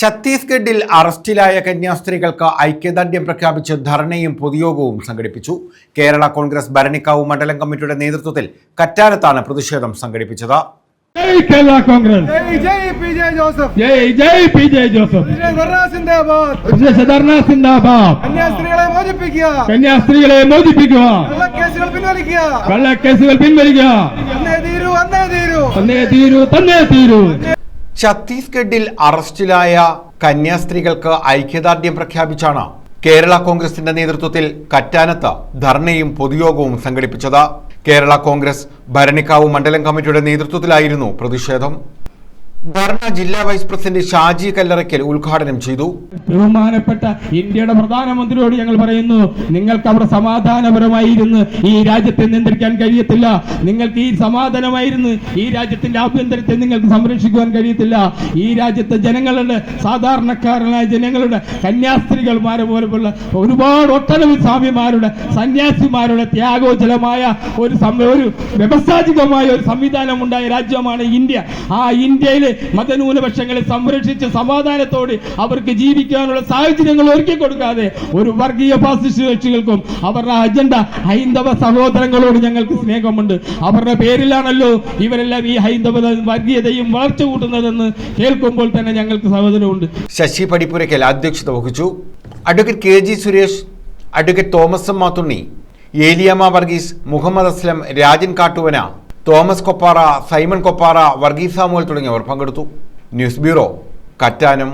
ഛത്തീസ്ഗഡിൽ അറസ്റ്റിലായ കന്യാസ്ത്രീകൾക്ക് ഐക്യദാർഢ്യം പ്രഖ്യാപിച്ച് ധർണയും പൊതുയോഗവും സംഘടിപ്പിച്ചു. കേരള കോൺഗ്രസ് ഭരണിക്കാവ് മണ്ഡലം കമ്മിറ്റിയുടെ നേതൃത്വത്തിൽ കറ്റാരത്താണ് പ്രതിഷേധം സംഘടിപ്പിച്ചത്. ജയ് കേരള കോൺഗ്രസ്. ജയ് ജയ് പി ജെ ജോസഫ്. ജയ് ജയ് പി ജെ ജോസഫ്. വിജയ് ധർണ സിന്ദാബാദ്. വിശേഷ ധർണ സിന്ദാബാദ്. കന്യാസ്ത്രീകളെ മോചിപ്പിക്കുക. കള്ളക്കേസുകൾ പിൻവലിക്കുക. കള്ളക്കേസുകൾ പിൻവലിക്കുക. അന്നേ തീരൂ തന്നെ തീരൂ. തന്നേ തീരൂ തന്നേ തീരൂ. ഛത്തീസ്ഗഡിൽ അറസ്റ്റിലായ കന്യാസ്ത്രീകൾക്ക് ഐക്യദാർഢ്യം പ്രഖ്യാപിച്ചാണ് കേരള കോൺഗ്രസിന്റെ നേതൃത്വത്തിൽ കറ്റാനത്ത് ധർണയും പൊതുയോഗവും സംഘടിപ്പിച്ചത്. കേരള കോൺഗ്രസ് ഭരണിക്കാവ് മണ്ഡലം കമ്മിറ്റിയുടെ നേതൃത്വത്തിലായിരുന്നു പ്രതിഷേധം. ധർണ ജില്ലാ വൈസ് പ്രസിഡന്റ് ഷാജി കല്ലറയ്ക്കൽ ഉദ്ഘാടനം ചെയ്തു. ബഹുമാനപ്പെട്ട ഇന്ത്യയുടെ പ്രധാനമന്ത്രിയോട് ഞങ്ങൾ പറയുന്നു നിങ്ങൾക്ക് അവിടെ സമാധാനപരമായിരുന്ന് ഈ രാജ്യത്തെ നിയന്ത്രിക്കാൻ കഴിയത്തില്ല. നിങ്ങൾക്ക് ഈ സമാധാനമായിരുന്ന് ഈ രാജ്യത്തിന്റെ ആഭ്യന്തരത്തെ നിങ്ങൾക്ക് സംരക്ഷിക്കുവാൻ കഴിയത്തില്ല. ഈ രാജ്യത്തെ ജനങ്ങളുടെ സാധാരണക്കാരനായ ജനങ്ങളുടെ കന്യാസ്ത്രീകൾമാരെ പോലെയുള്ള ഒരുപാട് ഒട്ടനവധി സ്വാമിമാരുടെ സന്യാസിമാരുടെ ത്യാഗോജലമായ ഒരു ഒരു വ്യവസായികമായ ഒരു സംവിധാനം ഉണ്ടായ രാജ്യമാണ് ഇന്ത്യ. ആ മതന്യൂനപക്ഷങ്ങളെ സംരക്ഷിച്ച് സമാധാനത്തോടെ അവർക്ക് ജീവിക്കാനുള്ള സാഹചര്യങ്ങൾ ഒരുക്കി കൊടുക്കാതെ ഒരു വർഗീയ ഫാസിസ്റ്റ് കക്ഷികൾക്കും അവരുടെ അജണ്ട ഹൈന്ദവ സഹോദരങ്ങളോട് ഞങ്ങൾക്ക് സ്നേഹമുണ്ട്. അവരുടെ പേരിലാണല്ലോ ഇവരെല്ലാം ഈ ഹൈന്ദവ വർഗീയതയും വളർച്ച കൂട്ടുന്നതെന്ന് കേൾക്കുമ്പോൾ തന്നെ ഞങ്ങൾക്ക് സഹോദരമുണ്ട്. ശശി പടിപ്പുരയ്ക്കൽ അധ്യക്ഷത വഹിച്ചു advocate K G Suresh advocate Thomas Mathunni Eliyamma Varghese Muhammad Aslam Rajan Kattuvana Thomas Koppara Simon Koppara Varghese Samuel തുടങ്ങിയവർ പങ്കെടുത്തു. News bureau Kattanam.